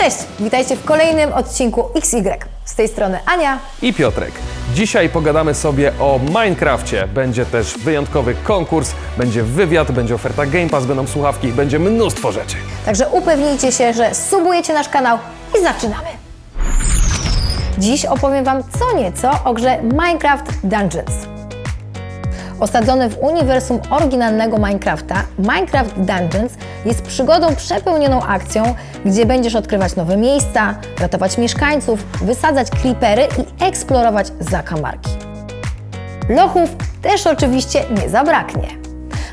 Cześć, witajcie w kolejnym odcinku XY. Z tej strony Ania. i Piotrek. Dzisiaj pogadamy sobie o Minecrafcie. Będzie też wyjątkowy konkurs, będzie wywiad, będzie oferta Game Pass, będą słuchawki, będzie mnóstwo rzeczy. Także upewnijcie się, że subujecie nasz kanał i zaczynamy. Dziś opowiem Wam co nieco o grze Minecraft Dungeons. Osadzony w uniwersum oryginalnego Minecrafta, Minecraft Dungeons jest przygodą przepełnioną akcją, gdzie będziesz odkrywać nowe miejsca, ratować mieszkańców, wysadzać creepery i eksplorować zakamarki. Lochów też oczywiście nie zabraknie.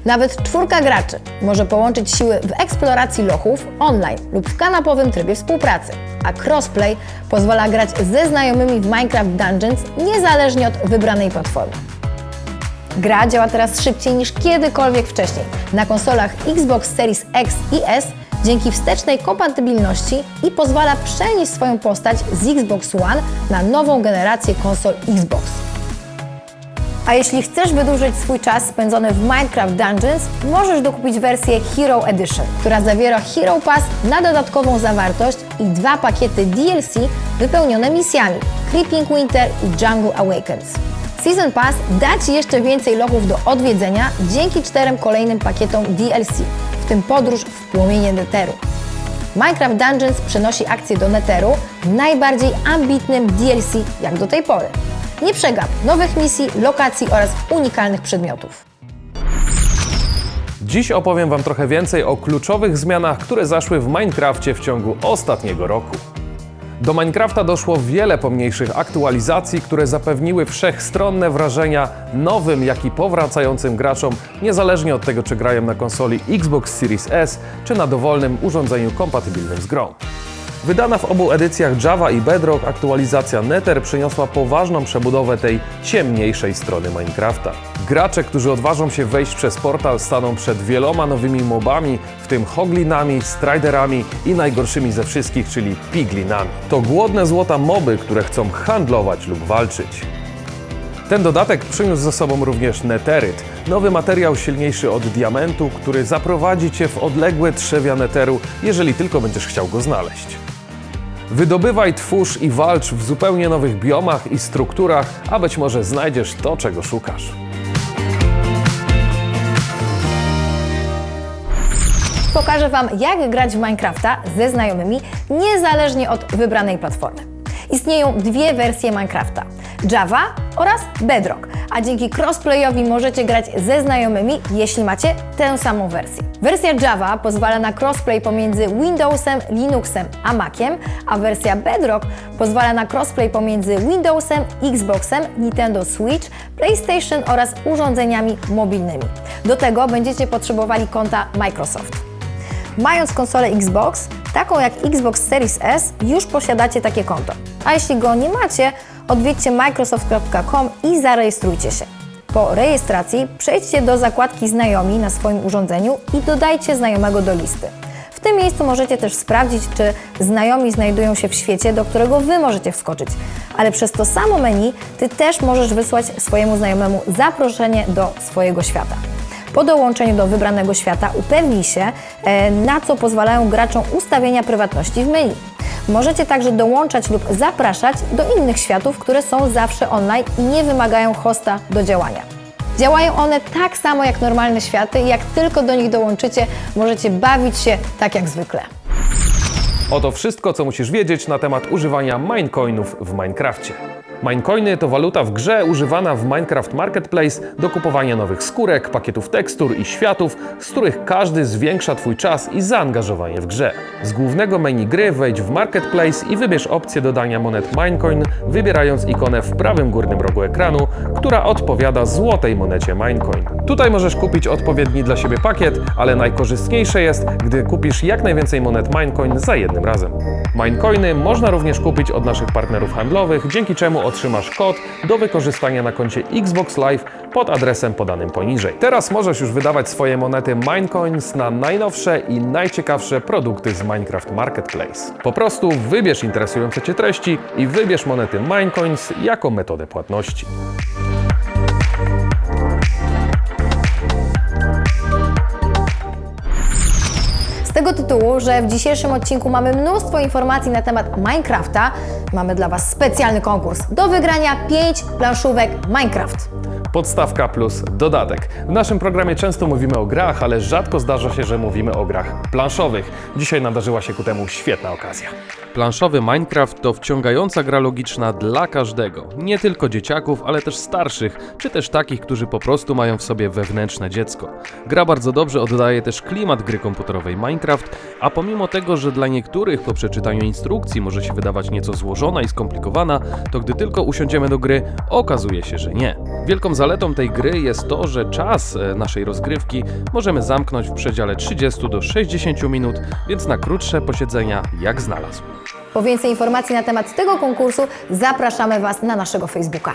Nawet czwórka graczy może połączyć siły w eksploracji lochów online lub w kanapowym trybie współpracy, a crossplay pozwala grać ze znajomymi w Minecraft Dungeons niezależnie od wybranej platformy. Gra działa teraz szybciej niż kiedykolwiek wcześniej na konsolach Xbox Series X i S dzięki wstecznej kompatybilności i pozwala przenieść swoją postać z Xbox One na nową generację konsol Xbox. A jeśli chcesz wydłużyć swój czas spędzony w Minecraft Dungeons, możesz dokupić wersję Hero Edition, która zawiera Hero Pass na dodatkową zawartość i dwa pakiety DLC wypełnione misjami Creeping Winter i Jungle Awakens. Season Pass da Ci jeszcze więcej lochów do odwiedzenia dzięki czterem kolejnym pakietom DLC, w tym podróż w płomienie Netheru. Minecraft Dungeons przenosi akcję do Netheru w najbardziej ambitnym DLC jak do tej pory. Nie przegap nowych misji, lokacji oraz unikalnych przedmiotów. Dziś opowiem Wam trochę więcej o kluczowych zmianach, które zaszły w Minecrafcie w ciągu ostatniego roku. Do Minecrafta doszło wiele pomniejszych aktualizacji, które zapewniły wszechstronne wrażenia nowym, jak i powracającym graczom, niezależnie od tego, czy grają na konsoli Xbox Series S, czy na dowolnym urządzeniu kompatybilnym z grą. Wydana w obu edycjach Java i Bedrock aktualizacja Nether przyniosła poważną przebudowę tej ciemniejszej strony Minecrafta. Gracze, którzy odważą się wejść przez portal, staną przed wieloma nowymi mobami, w tym hoglinami, striderami i najgorszymi ze wszystkich, czyli piglinami. To głodne złota moby, które chcą handlować lub walczyć. Ten dodatek przyniósł ze sobą również neteryt, nowy materiał silniejszy od diamentu, który zaprowadzi Cię w odległe trzewia neteru, jeżeli tylko będziesz chciał go znaleźć. Wydobywaj, twórz i walcz w zupełnie nowych biomach i strukturach, a być może znajdziesz to, czego szukasz. Pokażę Wam, jak grać w Minecrafta ze znajomymi, niezależnie od wybranej platformy. Istnieją dwie wersje Minecrafta: Java oraz Bedrock, a dzięki crossplayowi możecie grać ze znajomymi, jeśli macie tę samą wersję. Wersja Java pozwala na crossplay pomiędzy Windowsem, Linuxem a Maciem, a wersja Bedrock pozwala na crossplay pomiędzy Windowsem, Xboxem, Nintendo Switch, PlayStation oraz urządzeniami mobilnymi. Do tego będziecie potrzebowali konta Microsoft. Mając konsolę Xbox, taką jak Xbox Series S, już posiadacie takie konto. A jeśli go nie macie, odwiedźcie microsoft.com i zarejestrujcie się. Po rejestracji przejdźcie do zakładki Znajomi na swoim urządzeniu i dodajcie znajomego do listy. W tym miejscu możecie też sprawdzić, czy znajomi znajdują się w świecie, do którego Wy możecie wskoczyć. Ale przez to samo menu Ty też możesz wysłać swojemu znajomemu zaproszenie do swojego świata. Po dołączeniu do wybranego świata upewnij się, e, na co pozwalają graczom ustawienia prywatności w menu. Możecie także dołączać lub zapraszać do innych światów, które są zawsze online i nie wymagają hosta do działania. Działają one tak samo jak normalne światy i jak tylko do nich dołączycie, możecie bawić się tak jak zwykle. Oto wszystko, co musisz wiedzieć na temat używania Minecoinów w Minecrafcie. Minecoiny to waluta w grze używana w Minecraft Marketplace do kupowania nowych skórek, pakietów tekstur i światów, z których każdy zwiększa Twój czas i zaangażowanie w grze. Z głównego menu gry wejdź w Marketplace i wybierz opcję dodania monet Minecoin, wybierając ikonę w prawym górnym rogu ekranu, która odpowiada złotej monecie Minecoin. Tutaj możesz kupić odpowiedni dla siebie pakiet, ale najkorzystniejsze jest, gdy kupisz jak najwięcej monet Minecoin za jednym razem. Minecoiny można również kupić od naszych partnerów handlowych, dzięki czemu otrzymasz kod do wykorzystania na koncie Xbox Live pod adresem podanym poniżej. Teraz możesz już wydawać swoje monety Minecoins na najnowsze i najciekawsze produkty z Minecraft Marketplace. Po prostu wybierz interesujące Cię treści i wybierz monety Minecoins jako metodę płatności. tego tytułu, że w dzisiejszym odcinku mamy mnóstwo informacji na temat Minecrafta, mamy dla Was specjalny konkurs. Do wygrania 5 planszówek Minecraft. Podstawka plus dodatek. W naszym programie często mówimy o grach, ale rzadko zdarza się, że mówimy o grach planszowych. Dzisiaj nadarzyła się ku temu świetna okazja. Planszowy Minecraft to wciągająca gra logiczna dla każdego. Nie tylko dzieciaków, ale też starszych, czy też takich, którzy po prostu mają w sobie wewnętrzne dziecko. Gra bardzo dobrze oddaje też klimat gry komputerowej Minecraft, a pomimo tego, że dla niektórych po przeczytaniu instrukcji może się wydawać nieco złożona i skomplikowana, to gdy tylko usiądziemy do gry, okazuje się, że nie. Wielką zaletą tej gry jest to, że czas e, naszej rozgrywki możemy zamknąć w przedziale 30 do 60 minut, więc na krótsze posiedzenia jak znalazł. Po więcej informacji na temat tego konkursu zapraszamy Was na naszego Facebooka.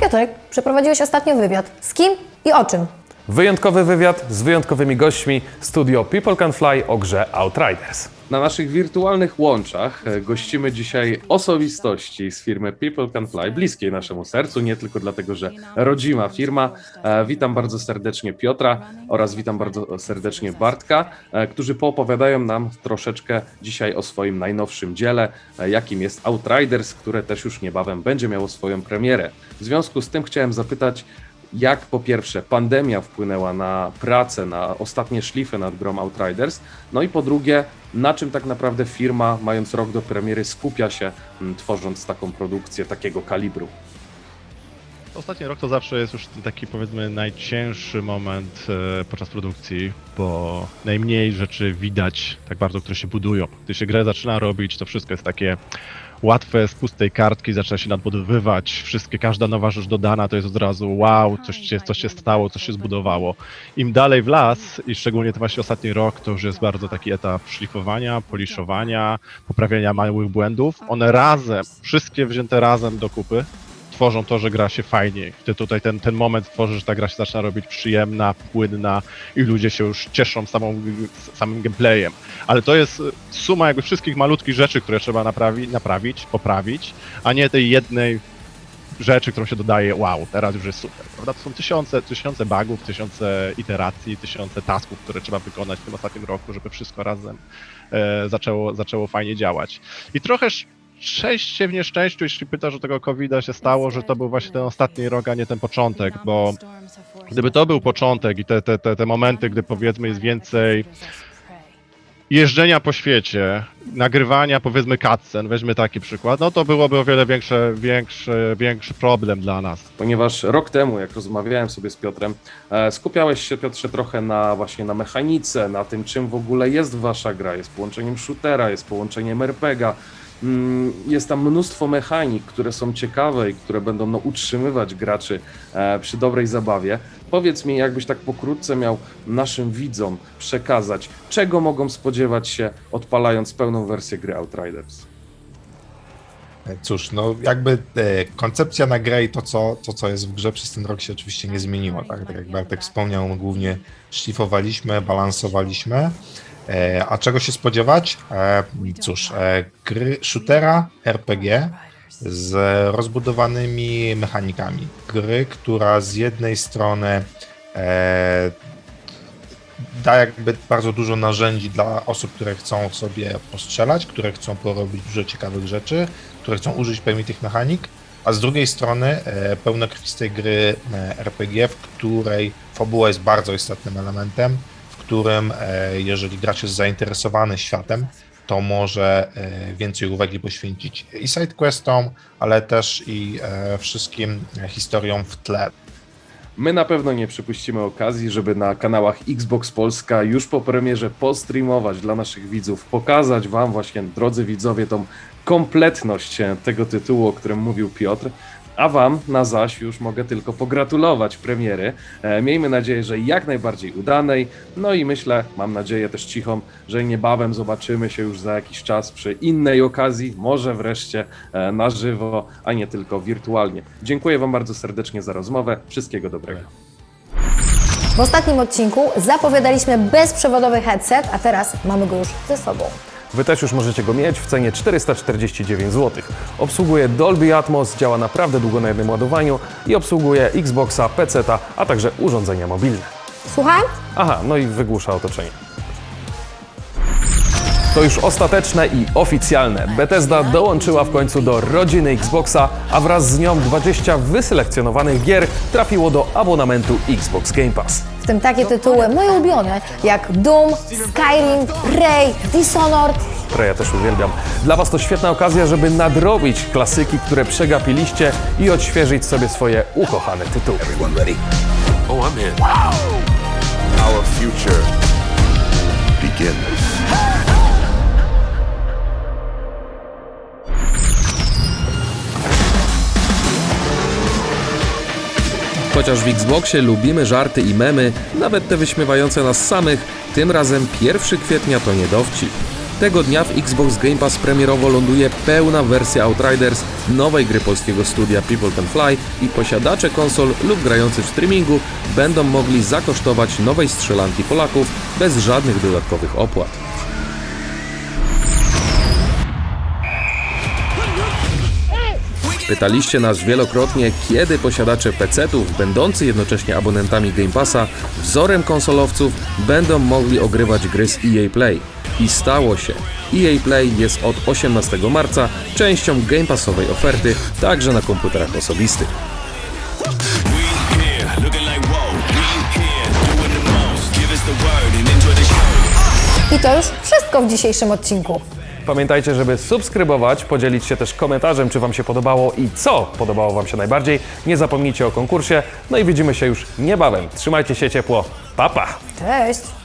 Piotrek, przeprowadziłeś ostatnio wywiad. Z kim i o czym? Wyjątkowy wywiad z wyjątkowymi gośćmi studio People Can Fly o grze Outriders. Na naszych wirtualnych łączach e, gościmy dzisiaj osobistości z firmy People Can Fly, bliskiej naszemu sercu, nie tylko dlatego, że rodzima firma. E, Witam bardzo serdecznie Piotra oraz witam bardzo serdecznie Bartka, e, którzy poopowiadają nam troszeczkę dzisiaj o swoim najnowszym dziele, jakim jest Outriders, które też już niebawem będzie miało swoją premierę. W związku z tym chciałem zapytać, jak po pierwsze pandemia wpłynęła na pracę, na ostatnie szlify nad grą Outriders, no i po drugie, na czym tak naprawdę firma, mając rok do premiery, skupia się, m, tworząc taką produkcję takiego kalibru. Ostatni rok to zawsze jest już taki powiedzmy najcięższy moment e, podczas produkcji, bo najmniej rzeczy widać tak bardzo, które się budują. Gdy się grę zaczyna robić, to wszystko jest takie łatwe z pustej kartki, zaczyna się nadbudowywać, wszystkie, każda nowa rzecz dodana to jest od razu wow, coś się, coś się stało, coś się zbudowało. Im dalej w las i szczególnie to właśnie ostatni rok, to już jest bardzo taki etap szlifowania, poliszowania, poprawiania małych błędów. One razem, wszystkie wzięte razem do kupy, tworzą to, że gra się fajniej. Ty tutaj ten, ten moment tworzy, że ta gra się zaczyna robić przyjemna, płynna i ludzie się już cieszą samą, samym gameplayem. Ale to jest suma jakby wszystkich malutkich rzeczy, które trzeba naprawi, naprawić, poprawić, a nie tej jednej rzeczy, którą się dodaje, wow, teraz już jest super. Prawda? To są tysiące, tysiące bugów, tysiące iteracji, tysiące tasków, które trzeba wykonać w tym ostatnim roku, żeby wszystko razem e, zaczęło, zaczęło fajnie działać. I trochę szczęście w nieszczęściu, jeśli pytasz o tego covid się stało, że to był właśnie ten ostatni rok, a nie ten początek, bo gdyby to był początek i te, te, te, te momenty, gdy powiedzmy jest więcej jeżdżenia po świecie, nagrywania powiedzmy cutscen, weźmy taki przykład, no to byłoby o wiele większe, większy, większy problem dla nas. Ponieważ rok temu, jak rozmawiałem sobie z Piotrem, e, skupiałeś się, Piotrze, trochę na właśnie na mechanice, na tym, czym w ogóle jest wasza gra. Jest połączeniem shootera, jest połączeniem RPGa. Mm, Jest tam mnóstwo mechanik, które są ciekawe i które będą no, utrzymywać graczy e, przy dobrej zabawie. Powiedz mi, jakbyś tak pokrótce miał naszym widzom przekazać, czego mogą spodziewać się odpalając pełną wersję gry Outriders. Cóż, no jakby e, koncepcja na grę i to co, to, co jest w grze przez ten rok się oczywiście nie zmieniło. Tak, tak jak Bartek wspomniał, głównie szlifowaliśmy, balansowaliśmy. E, a czego się spodziewać? E, cóż, e, gry shootera, RPG z rozbudowanymi mechanikami. Gry, która z jednej strony da jakby bardzo dużo narzędzi dla osób, które chcą sobie postrzelać, które chcą porobić dużo ciekawych rzeczy, które chcą użyć pewnie tych mechanik, a z drugiej strony pełnokrwistej gry RPG, w której fabuła jest bardzo istotnym elementem, którym e, jeżeli gracz jest zainteresowany światem, to może e, więcej uwagi poświęcić i sidequestom, ale też i e, wszystkim historiom w tle. My na pewno nie przepuścimy okazji, żeby na kanałach Xbox Polska już po premierze postreamować dla naszych widzów, pokazać Wam właśnie, drodzy widzowie, tą kompletność tego tytułu, o którym mówił Piotr. A Wam na zaś już mogę tylko pogratulować premiery. E, miejmy nadzieję, że jak najbardziej udanej. No i myślę, mam nadzieję też cichą, że niebawem zobaczymy się już za jakiś czas przy innej okazji, może wreszcie e, na żywo, a nie tylko wirtualnie. Dziękuję Wam bardzo serdecznie za rozmowę. Wszystkiego dobrego. W ostatnim odcinku zapowiadaliśmy bezprzewodowy headset, a teraz mamy go już ze sobą. Wy też już możecie go mieć w cenie 449 zł. Obsługuje Dolby Atmos, działa naprawdę długo na jednym ładowaniu i obsługuje Xboxa, PC, a także urządzenia mobilne. Słucham? Aha, no i wygłusza otoczenie. To już ostateczne i oficjalne. Bethesda dołączyła w końcu do rodziny Xboxa, a wraz z nią 20 wyselekcjonowanych gier trafiło do abonamentu Xbox Game Pass. Tym takie tytuły moje ulubione jak Doom, Skyrim, Prey, Dishonored. ja też uwielbiam. Dla Was to świetna okazja, żeby nadrobić klasyki, które przegapiliście i odświeżyć sobie swoje ukochane tytuły. Everyone ready? Oh, I'm in. Wow. Our future begins. Chociaż w Xboxie lubimy żarty i memy, nawet te wyśmiewające nas samych, tym razem 1 kwietnia to nie dowcip. Tego dnia w Xbox Game Pass premierowo ląduje pełna wersja Outriders, nowej gry polskiego studia People Can Fly i posiadacze konsol lub grający w streamingu będą mogli zakosztować nowej strzelanki Polaków bez żadnych dodatkowych opłat. Pytaliście nas wielokrotnie, kiedy posiadacze PC-ów, będący jednocześnie abonentami Game Passa, wzorem konsolowców będą mogli ogrywać gry z EA Play. I stało się. EA Play jest od 18 marca częścią Game Passowej oferty, także na komputerach osobistych. I to już wszystko w dzisiejszym odcinku. Pamiętajcie, żeby subskrybować, podzielić się też komentarzem, czy Wam się podobało i co podobało Wam się najbardziej. Nie zapomnijcie o konkursie, no i widzimy się już niebawem. Trzymajcie się ciepło. Pa, pa! Cześć!